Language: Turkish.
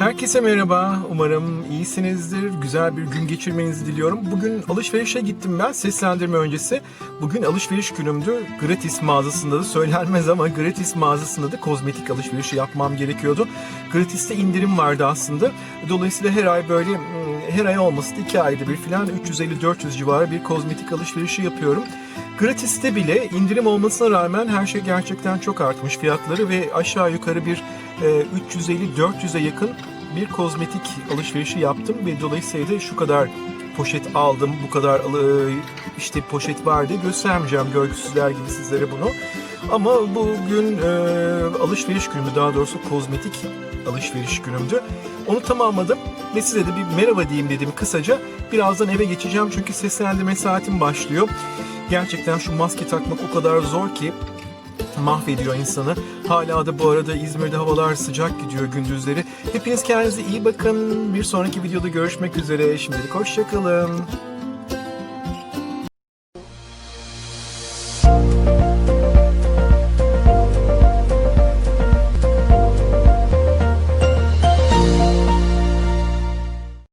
Herkese merhaba. Umarım iyisinizdir. Güzel bir gün geçirmenizi diliyorum. Bugün alışverişe gittim ben seslendirme öncesi. Bugün alışveriş günümdü. Gratis mağazasında da söylenmez ama gratis mağazasında da kozmetik alışverişi yapmam gerekiyordu. Gratis'te indirim vardı aslında. Dolayısıyla her ay böyle hmm, her ay olmasa da iki ayda bir falan 350-400 civarı bir kozmetik alışverişi yapıyorum. Gratis'te bile indirim olmasına rağmen her şey gerçekten çok artmış fiyatları ve aşağı yukarı bir e, 350-400'e yakın bir kozmetik alışverişi yaptım ve dolayısıyla şu kadar poşet aldım, bu kadar alı- işte poşet vardı göstermeyeceğim görgüsüzler gibi sizlere bunu. Ama bugün e, alışveriş günümdü daha doğrusu kozmetik alışveriş günümdü. Onu tamamladım ve size de bir merhaba diyeyim dedim kısaca. Birazdan eve geçeceğim çünkü seslendirme saatim başlıyor. Gerçekten şu maske takmak o kadar zor ki mahvediyor insanı. Hala da bu arada İzmir'de havalar sıcak gidiyor gündüzleri. Hepiniz kendinize iyi bakın. Bir sonraki videoda görüşmek üzere. Şimdilik hoşçakalın.